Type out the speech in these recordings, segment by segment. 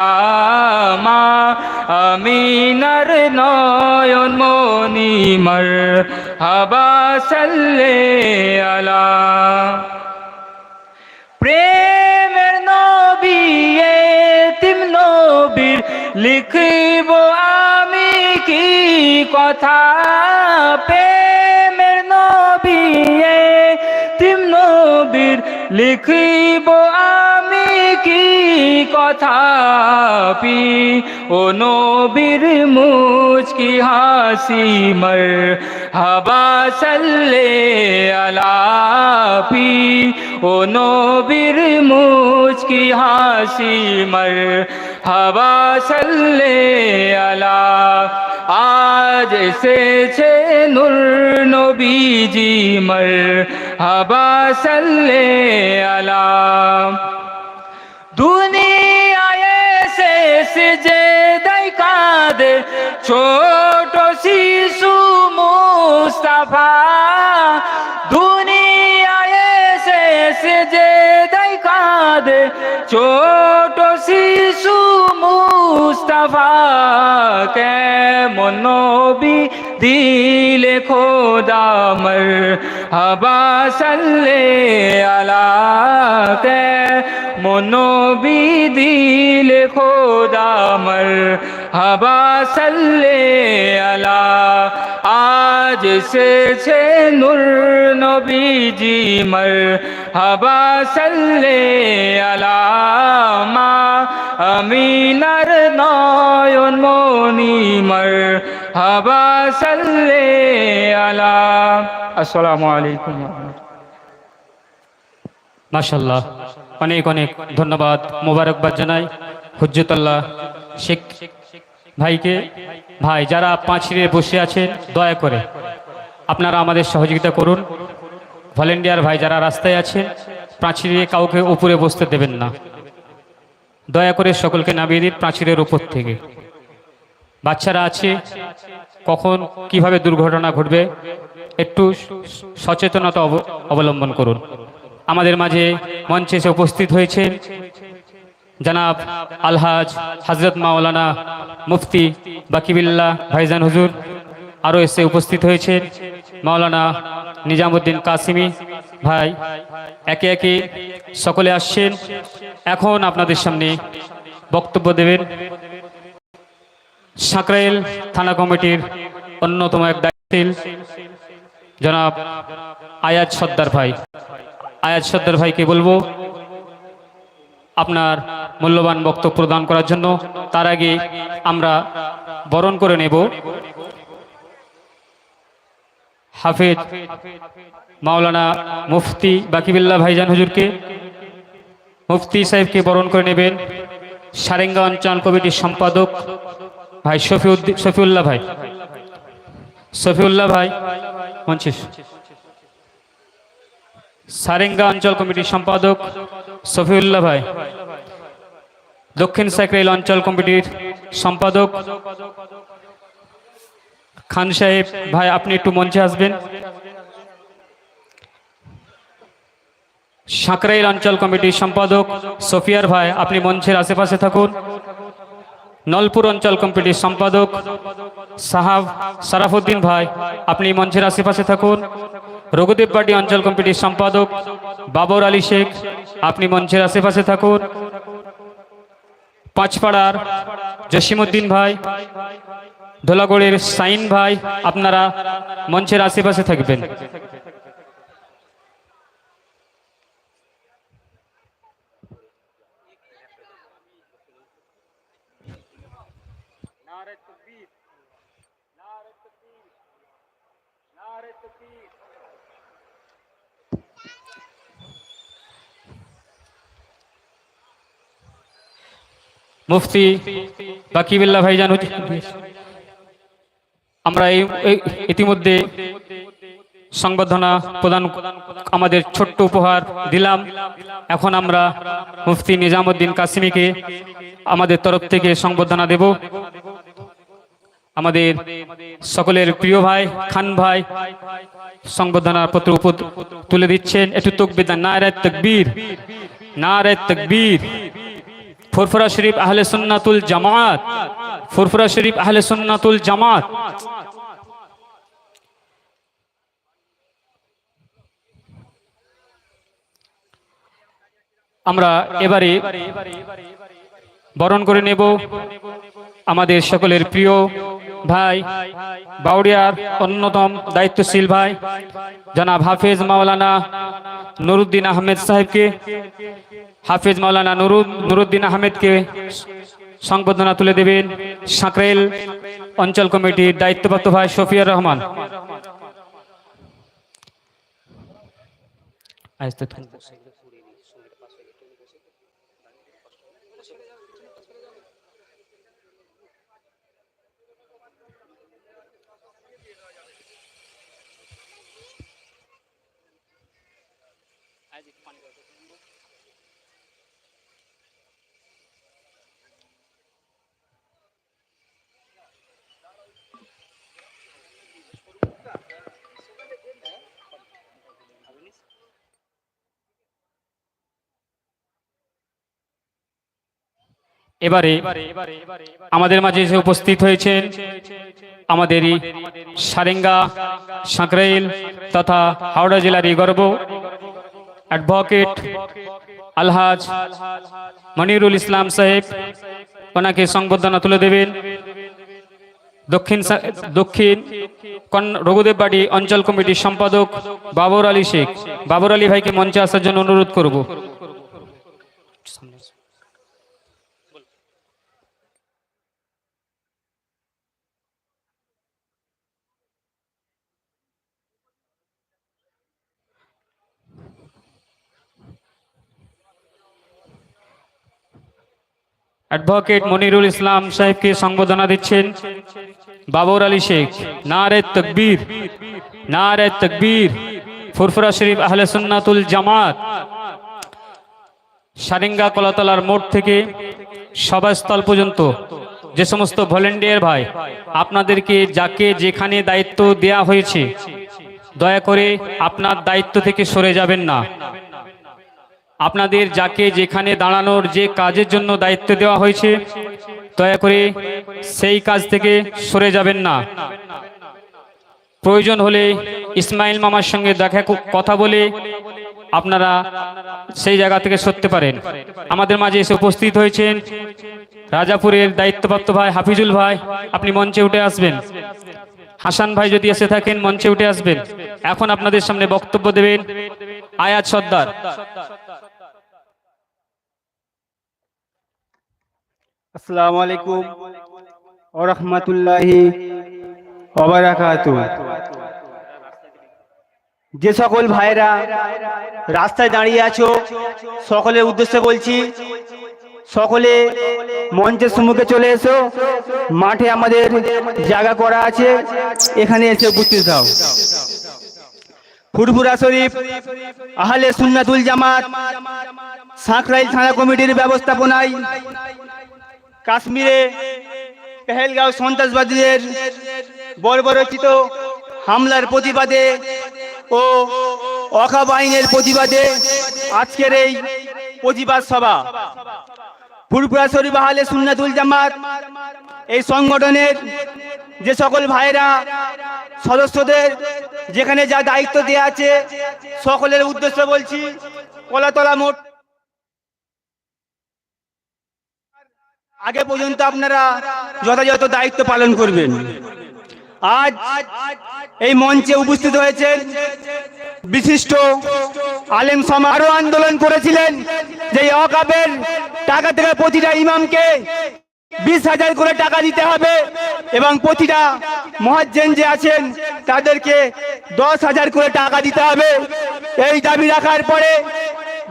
মা আমিনার নয়ন মনিমর হাবা সাল্লে আলা। প্রেমের নবী তিম নবীর লিখিব আমি কি কথা? প্রেমের নবী তিম নবীর লিখিব আমি কথা পি ও নবীর মুচকি হাসি মর হাবা সাল্লে আলা পি ও নবীর মুচকি হাসি মর হাবা সাল্লে আলা আজ এসেছে নূর নবীজি মর হাবা সাল্লে আলা দুনিয়ায় এসে যে দাইকাদে ছোট শিশু মুস্তাফা দুনিয়ায় শেষ যে দাইকাদে ছোট শিশু মুস্তাফা নবী দিলে খোদামর হাবা সাল্লে আলা কে মনোবি দিল খোদামর হাবা সাল্লে আলা। আজ এসেছে নূর নবীজি মর হাবা সাল্লে আলা মা। আমিনার নয়ন মনিমর হাবা আলা। আসসালামু আলাইকুম মাশাল্লাহ অনেক অনেক ধন্যবাদ মোবারকবাদ জানাই হুজ্জতুল্লাহ শেখ ভাইকে। ভাই, যারা পাঁচিরে বসে আছেন, দয়া করে আপনারা আমাদের সহযোগিতা করুন। ভলেন্টিয়ার ভাই, যারা রাস্তায় আছেন প্রাচীরে কাউকে উপরে বসতে দেবেন না। দয়া করে সকলকে নামিয়ে দিন প্রাচীরের উপর থেকে। বাচ্চারা আছে, কখন কীভাবে দুর্ঘটনা ঘটবে একটু সচেতনতা অব- অবলম্বন করুন। আমাদের মাঝে মঞ্চে এসে উপস্থিত হয়েছে জনাব আলহাজ হজরত মাওলানা মুফতি বাকিবিল্লা ভাইজান হুজুর। আরও এসে উপস্থিত হয়েছেন মাওলানা নিজামুদ্দিন কাসিমি ভাই। একে একে সকলে আসছেন। এখন আপনাদের সামনে বক্তব্য দেবেন সাঁকরাইল থানা কমিটির অন্যতম এক দায়িত্বশীল, জনাব আয়াজ সর্দার ভাই। আয়াজ সর্দার ভাইকে বলব, আপনার মূল্যবান বক্তব্য প্রদান করার জন্য তার আগে আমরা বরণ করে নেব হাফেজ মাওলানা মুফতি বাকিবিল্লা ভাইজান হুজুরকে। মুফতি সাহেবকে বরণ করে নেবেন সারেঙ্গা অঞ্চল কমিটির সম্পাদক ভাই শফিউদ্দিন শফিউল্লাহ ভাই। শফিউল্লাহ ভাই মঞ্চিস সারেঙ্গা অঞ্চল কমিটির সম্পাদক শফিউল্লাহ ভাই। দক্ষিণ সাইকেল অঞ্চল কমিটির সম্পাদক খান সাহেব, ভাই, আপনি একটু মঞ্চে আসবেন। সাঁকরাইল অঞ্চল কমিটির সম্পাদক সফিয়ার ভাই, আপনি মঞ্চের আশেপাশে থাকুন। নলপুর অঞ্চল কমিটির সম্পাদক সাহাব সারাফুদ্দিন ভাই, আপনি মঞ্চের আশেপাশে থাকুন। রঘুদেব পার্টি অঞ্চল কমিটির সম্পাদক বাবর আলী শেখ, আপনি মঞ্চের আশেপাশে থাকুন। পাঁচপাড়ার জসিমুদ্দিন ভাই, ধোলাগড়ের সাইন ভাই, আপনারা মঞ্চের আশেপাশে থাকবেন। মুফতি বাকিবিল্লা ভাইজান আমরা এই ইতিমধ্যে সংবর্ধনা প্রদান আমাদের ছোট্ট উপহার দিলাম। এখন আমরা মুফতি নিজামুদ্দিন কাসিমিকে আমাদের তরফ থেকে সংবর্ধনা দেব। আমাদের সকলের প্রিয় ভাই, খান ভাই সংবর্ধনার পত্র তুলে দিচ্ছেন। একটু তকবির না রায় তকবীর না রায় তকবীর। ফুরফুরা শরীফ আহলে সুন্নাতুল জামাত। ফুরফুরা শরীফ আহলে সুন্নাতুল জামাত। আমরা এবারে বরণ করে নেব। আমাদের সকলের প্রিয় ভাই বাউরিয়ার অন্যতম দায়িত্বশীল ভাই, জনাব হাফেজ মাওলানা নুরুদ্দিন আহমেদ সাহেবকে, হাফেজ মাওলানা নুরুদ নুরুদ্দিন আহমেদকে সংবর্ধনা তুলে দেবেন সাঁকরেল অঞ্চল কমিটির দায়িত্বপ্রাপ্ত ভাই শফিয়ার রহমান। আস্তে এবারে আমাদের মাঝে এসে উপস্থিত হয়েছেন আমাদেরই সারেঙ্গা, সাঁকরাইল তথা হাওড়া জেলারই গর্ব অ্যাডভোকেট আলহাজ মনিরুল ইসলাম সাহেব। ওনাকে সংবর্ধনা তুলে দেবেন। দক্ষিণ দক্ষিণ রঘুদেববাড়ি অঞ্চল কমিটির সম্পাদক বাবর আলী শেখ। বাবর আলী ভাইকে মঞ্চে আসার জন্য অনুরোধ করব। অ্যাডভোকেট মনিরুল ইসলাম সাহেবকে সংবোধনা দিচ্ছেন বাবর আলী শেখ, নারে তকবীর নারে তকবীর, ফুরফুরা শরীফ আহলে সুন্নাতুল জামাত। সারেঙ্গা কলাতলার মোড় থেকে সভাস্থল পর্যন্ত যে সমস্ত ভলেন্টিয়ার ভাই, আপনাদেরকে যাকে যেখানে দায়িত্ব দেয়া হয়েছে, দয়া করে আপনার দায়িত্ব থেকে সরে যাবেন না। আপনাদের যাকে যেখানে দাঁড়ানোর যে কাজের জন্য দায়িত্ব দেওয়া হয়েছে, দয়া করে সেই কাজ থেকে সরে যাবেন না। প্রয়োজন হলে ইসমাইল মামার সঙ্গে দেখা কথা বলে আপনারা সেই জায়গা থেকে সরতে পারেন। আমাদের মাঝে এসে উপস্থিত হয়েছেন রাজাপুরের দায়িত্বপ্রাপ্ত ভাই হাফিজুল ভাই। আপনি মঞ্চে উঠে আসবেন। হাসান ভাই যদি এসে থাকেন, মঞ্চে উঠে আসবেন। এখন আপনাদের সামনে বক্তব্য দেবেন আয়াত সর্দার। আসসালামু আলাইকুম ও রহমতুল্লাহি যে সকল ভাইরা রাস্তায় দাঁড়িয়ে আছো, সকলের উদ্দেশ্যে বলছি, সকলে মঞ্চের সম্মুখে চলে এসো, মাঠে আমাদের জায়গা করা আছে, এখানে এসে উপস্থিত হও। ফুরফুরা শরীফ, আহলে সুন্নাতুল জামাত, সাঁকরাইল থানা কমিটির ব্যবস্থাপনায় কাশ্মীরে পেহেলগাঁও সন্ত্রাসবাদীদের বর্বরচিত হামলার প্রতিবাদে ও আইনের প্রতিবাদে আজকের এই প্রতিবাদ সভা। ফুরপুরা শরীফ আহলে সুন্নাতুল জামাত এই সংগঠনের যে সকল ভাইরা সদস্যদের যেখানে যা দায়িত্ব দেওয়া আছে, সকলের উদ্দেশ্যে বলছি, কলাতলা মোট আগে পর্যন্ত আপনারা যথাযথ দায়িত্ব পালন করবেন। আজ এই মঞ্চে উপস্থিত হয়েছেন বিশিষ্ট আলেম সমাজ আরও আন্দোলন করেছিলেন যে অকাপের টাকা থেকে প্রতিটা ইমামকে বিশ হাজার করে টাকা দিতে হবে এবং প্রতিটা মহাজ্জেন যে আছেন তাদেরকে দশ হাজার করে টাকা দিতে হবে। এই দাবি রাখার পরে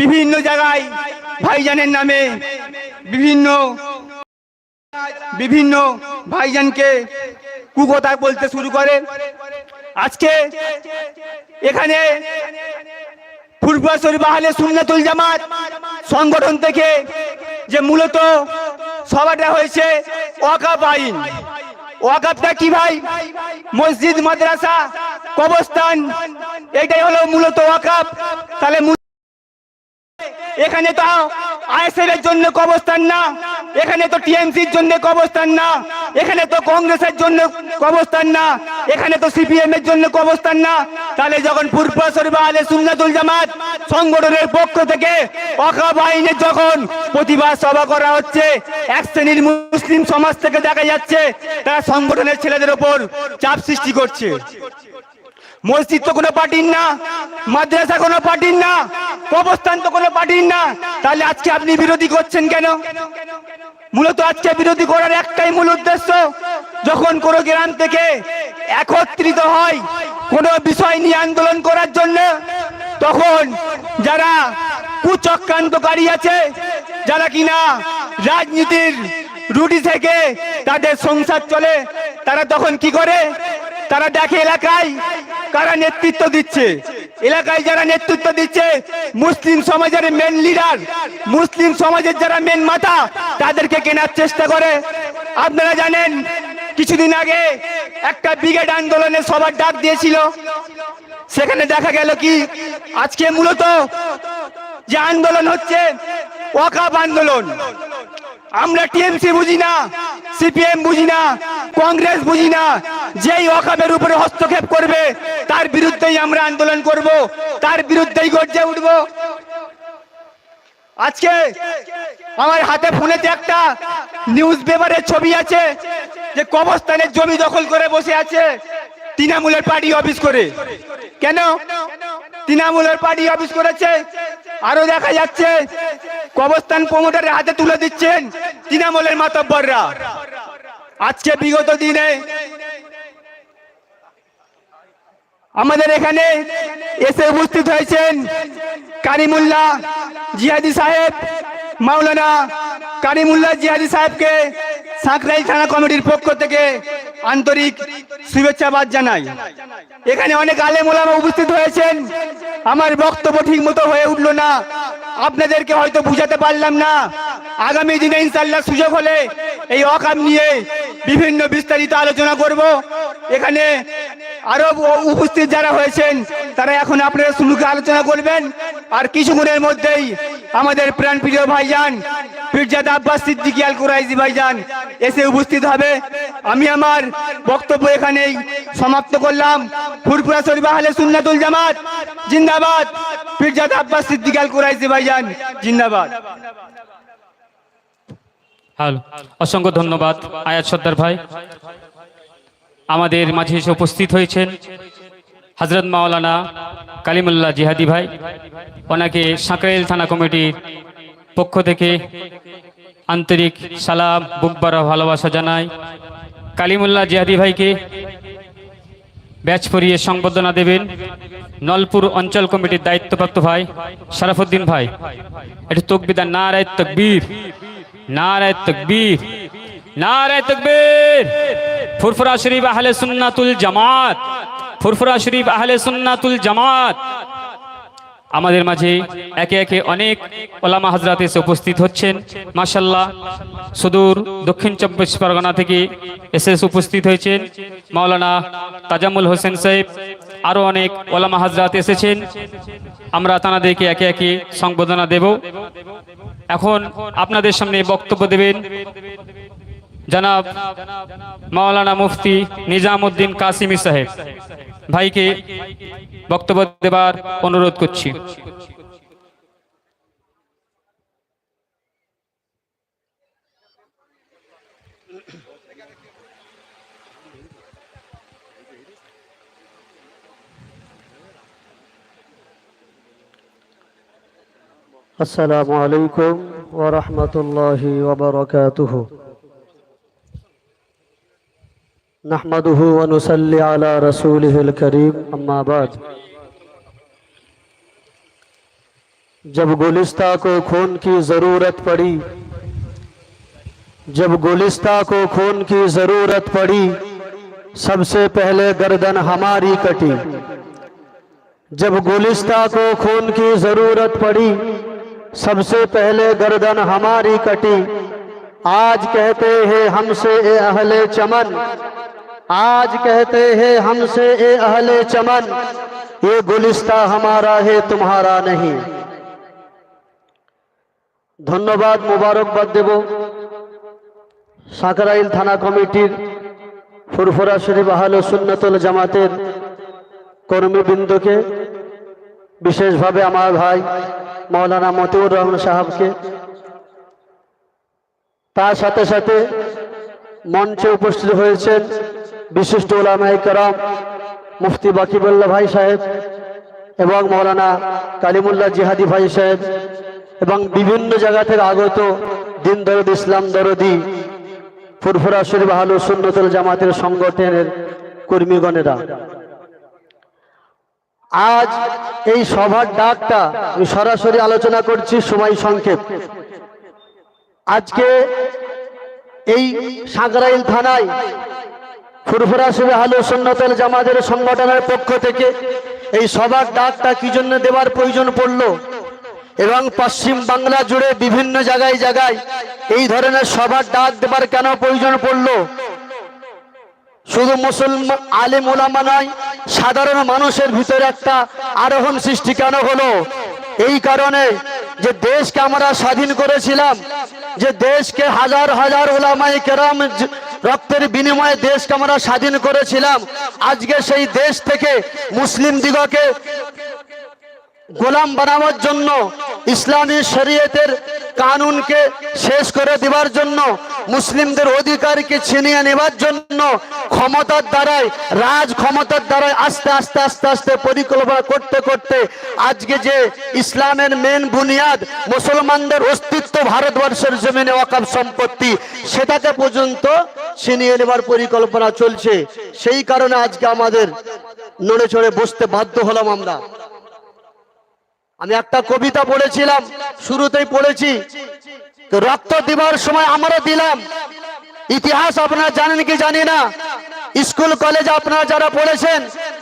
বিভিন্ন জায়গায় ভাইজানের নামে বিভিন্ন বিভিন্ন ভাইজানকে কুকথা বলতে শুরু করে। আজকে এখানে ফুরফুরা শরীফ সুন্নাতুল জামাত সংগঠন থেকে যে মূলত সভাটা হয়েছে ওয়াকাব আইন। ওয়াকাবটা কি ভাই? মসজিদ, মাদ্রাসা, কবরস্থান, এটাই হলো মূলত ওয়াকাব তাহলে এখানে তো আইএসএফ এর জন্য কবস্থান না, এখানে তো টিএমসির জন্য কবস্থান না, এখানে তো কংগ্রেসের জন্য কবস্থান না, এখানে তো সিপিএম এর জন্য কবস্থান না। তাহলে যখন পূর্বসর বা আলে সুন্নাতুল জামাত সংগঠনের পক্ষ থেকে অকা বাহিনীর যখন প্রতিবাদ সভা করা হচ্ছে, এক শ্রেণির মুসলিম সমাজ থেকে দেখা যাচ্ছে, তারা সংগঠনের ছেলেদের ওপর চাপ সৃষ্টি করছে। মসজিদ তো কোনো পার্টির না, মাদ্রাসা কোনো পার্টির না কবস্থান তো কোনো পার্টির না। তাহলে আজকে আপনি বিরোধী করছেন কেন? মূলত আজকে বিরোধী করার একটাই মূল উদ্দেশ্য, যখন কোনো গ্রাম থেকে একত্রিত হয় কোনো বিষয় নিয়ে আন্দোলন করার জন্য, তখন যারা কুচক্রান্তকারী আছে, যারা কিনা রাজনীতির রুটি থেকে তাদের সংসার চলে, তারা তখন কি করে? তারা দেখে এলাকায় কারা নেতৃত্ব দিচ্ছে? এলাকায় যারা নেতৃত্ব দিচ্ছে, মুসলিম সমাজের মেন লিডার মুসলিম সমাজের যারা মেন মাথা, তাদেরকে কেনার চেষ্টা করে। আপনারা জানেন, কিছুদিন আগে একটা ব্রিগেড আন্দোলনে সবার ডাক দিয়েছিল। সেখানে দেখা গেল কি, আজকে মূলত যে আন্দোলন হচ্ছে, ওয়াকাব আন্দোলন। আমরা টিএমসি বুঝি না, সিপিএম বুঝি না, কংগ্রেস বুঝি না যেই অকামের উপরে হস্তক্ষেপ করবে, তার বিরুদ্ধেই আমরা আন্দোলন করব, তার বিরুদ্ধেই গর্জে উঠব। আজকে আমার হাতে ফোনেতে একটা নিউজ পেপারের ছবি আছে, যে কবরস্থানের জমি দখল করে বসে আছে তৃণমূলের পার্টি অফিস করে। কেন? তৃণমূলের পার্টি অফিস করেছে, আরও দেখা যাচ্ছে কবরস্থান প্রমোটারের হাতে তুলে দিচ্ছেন তৃণমূলের মাতব্বররা। আজকে বিগত দিনে আমাদের এখানে এসে উপস্থিত হয়েছেন কারিমুল্লাহ জিহাদি সাহেব মাওলানা কারিমুল্লাহ জিহাদি সাহেবকে সাঁকরাইল থানা কমিটির পক্ষ থেকে আন্তরিক শুভেচ্ছাবাদ জানাই। এখানে অনেক আলেম ওলামা উপস্থিত হয়েছেন। আমার বক্তব্য ঠিক মতো হয়ে উঠল না। আপনাদেরকে হয়তো বুঝাতে পারলাম না। আগামী দিনে ইনশাল্লাহ সুযোগ হলে এই অকাম নিয়ে বিভিন্ন বিস্তারিত আলোচনা করব। এখানে আরও উপস্থিত যারা হয়েছেন, তারা এখন আপনারা শুরুকে আলোচনা করবেন। আর কিছুক্ষণের মধ্যেই আমাদের প্রাণ প্রিয় ভাইজান পীরজাদা আব্বাস সিদ্দিকী আল কুরাইজি ভাইজান এসে উপস্থিত হবে। আমি আমার বক্তব্য এখানেই সমাপ্ত করলাম। ফুরপুরা শরীফ আহলে সুন্নাতুল জামাত, জিন্দাবাদ। পীরজাদা আব্বাস সিদ্দিকী আল কুরাইজি ভাইজান, জিন্দাবাদ। হ্যালো অসংখ্য ধন্যবাদ, আয়াত সর্দার ভাই। আমাদের মাঝে এসে উপস্থিত হয়েছেন হজরত মাওলানা কালিমুল্লাহ জিহাদি ভাই। ওনাকে সাঁকরাইল থানা কমিটির পক্ষ থেকে আন্তরিক সালাম বুকবারা ভালোবাসা জানাই। কালিমুল্লাহ জিহাদি ভাইকে ব্যাচ পরিয়ে সংবর্ধনা দেবেন নলপুর অঞ্চল কমিটির দায়িত্বপ্রাপ্ত ভাই শরাফুদ্দিন ভাই। একটু তকবিদার নারায় তকবীর নারায় তকবীর নারায় তকবীর। ফুরফুরা শরীফ আহলে সুন্নাতুল জামাত, ফুরফুরা শরীফ আহলে সুন্নাতুল জামাত। আমাদের মাঝে একে একে অনেক ওলামা হাজরাত এসে উপস্থিত হচ্ছেন। মাসাল্লাহ সুদূর দক্ষিণ চব্বিশ পরগনা থেকে এসে উপস্থিত হয়েছেন মাওলানা তাজামুল হোসেন সাহেব। আরও অনেক ওলামা হাজরাত এসেছেন। আমরা তানাদেরকে একে একে সংবোধনা দেব। এখন আপনাদের সামনে বক্তব্য দেবেন জনাব মাওলানা মুফতি নিজামুদ্দিন কাসিমি সাহেব। ভাইকে বক্তব্য দেবার অনুরোধ করছি। আসসালামু আলাইকুম ওয়া রাহমাতুল্লাহি ওয়া বারাকাতুহু। नहमदह वनसल रसूल करीम अम्माबाद जब गुलिस्ता को खून की ज़रूरत पड़ी जब गुलिस्ता को खून की ज़रूरत पड़ी सबसे पहले गर्दन हमारी कटी जब गुलिस्ता को खून की ज़रूरत पड़ी सबसे पहले गर्दन हमारी कटी आज कहते हैं हमसे ए अहले चमन आज कहते हैं हमसे ए अहले चमन ये गुलिस्ता हमारा है तुम्हारा नहीं ধন্যবাদ মোবারকবাদ দেব সাকরাইল থানা কমিটির ফুরফুরা শরীফ আহল সুন্নতুল জামাতের কর্মীবৃন্দকে বিশেষভাবে আমার ভাই মৌলানা মতিউর রহমান সাহেবকে তার সাথে সাথে মঞ্চে উপস্থিত হয়েছেন বিশিষ্ট ওলামাই করম মুফতি বাকিবুল্লাহ ভাই সাহেব এবং মৌলানা কালিমুল্লাহ জিহাদি ভাই সাহেব এবং বিভিন্ন জায়গা থেকে আগত দিন দরদ ইসলাম দরদি ফুরফুরা শরীফ আহলু সুন্নতুল জামাতের সংগঠনের কর্মীগণেরা। আজ এই সভার ডাকটা আমি সরাসরি আলোচনা করছি সময় সংক্ষেপ। আজকে এই সাগরাইল থানায় ফুরফুরা শিবে আলু সুন্নতুল জামাতের সংগঠনের পক্ষ থেকে এই সভার ডাকটা কি জন্য দেওয়ার প্রয়োজন পড়ল? এবং পশ্চিম বাংলা জুড়ে বিভিন্ন জায়গায় জায়গায় এই ধরনের সভার ডাক দেবার কেন প্রয়োজন পড়ল? শুধু মুসলমান আলিম ওলামা নয়, সাধারণ মানুষের ভিতরে একটা আরোহণ সৃষ্টি কেন হলো? এই কারণে যে দেশকে আমরা স্বাধীন করেছিলাম, যে দেশকে হাজার হাজার ওলামাই কেরাম রক্তের বিনিময়ে দেশকে আমরা স্বাধীন করেছিলাম, আজকে সেই দেশ থেকে মুসলিম দিগকে গোলাম বানানোর জন্য ইসলামী শরীয়তের কানুনকে শেষ করে দেওয়ার জন্য, মুসলিমদের অধিকারকে ছিনিয়ে নেবার জন্য ক্ষমতার দ্বারাই রাজ ক্ষমতার দ্বারাই আস্তে আস্তে আস্তে আস্তে পরিকল্পনা করতে করতে আজকে যে ইসলামের মেন বুনিয়াদ, মুসলমানদের অস্তিত্ব ভারতবর্ষের জমিনে ওয়াকাব সম্পত্তি, সেটাকে পর্যন্ত ছিনিয়ে নেবার পরিকল্পনা চলছে। সেই কারণে আজকে আমাদের নড়ে চড়ে বসতে বাধ্য হলাম আমরা। আমি একটা কবিতা পড়েছিলাম, শুরুতেই পড়েছি। রক্ত দিবার সময় আমরা দিলাম। ইতিহাস আপনারা জানেন কি জানি না? স্কুল, কলেজ আপনারা যারা পড়েছেন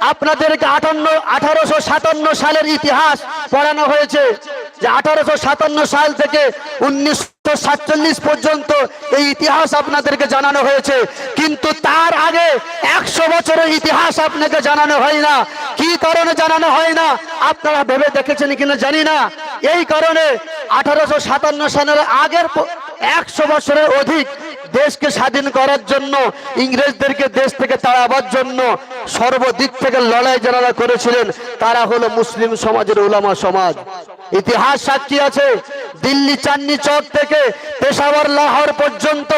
আপনাদেরকে আটান্ন, আঠারোশো সাতান্ন সালের ইতিহাস পড়ানো হয়েছে যে আঠারোশো সাতান্ন সাল থেকে উনিশশো সাতচল্লিশ পর্যন্ত এই ইতিহাস আপনাদেরকে জানানো হয়েছে। কিন্তু তার আগে একশো বছরের ইতিহাস আপনাকে জানানো হয় না। কি কারণে জানানো হয় না? আপনারা ভেবে দেখেছেন কিনা জানি না। এই কারণে আঠারোশো সাতান্ন সালের আগের একশো বছরের অধিক দেশকে স্বাধীন করার জন্য, ইংরেজদেরকে দেশ থেকে তাড়াবার জন্য সর্বদিক থেকে লড়াই যারা করেছিলেন, তারা হলো মুসলিম সমাজের উলামা সমাজ। ইতিহাস সাক্ষী আছে, দিল্লি চান্নি চক থেকে পেশাওয়ার লাহোর পর্যন্ত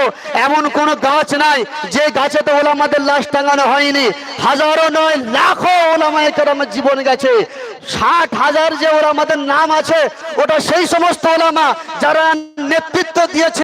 এমন কোন গাছ নাই, যে গাছে তো ওলামাদের লাশ টাঙানো হয়নি। হাজারো নয়, লাখো ওলামায় কেরামের জীবন গেছে। ষাট হাজার যে ওলামাদের নাম আছে, ওটা সেই সমস্ত ওলামা যারা নেতৃত্ব দিয়েছে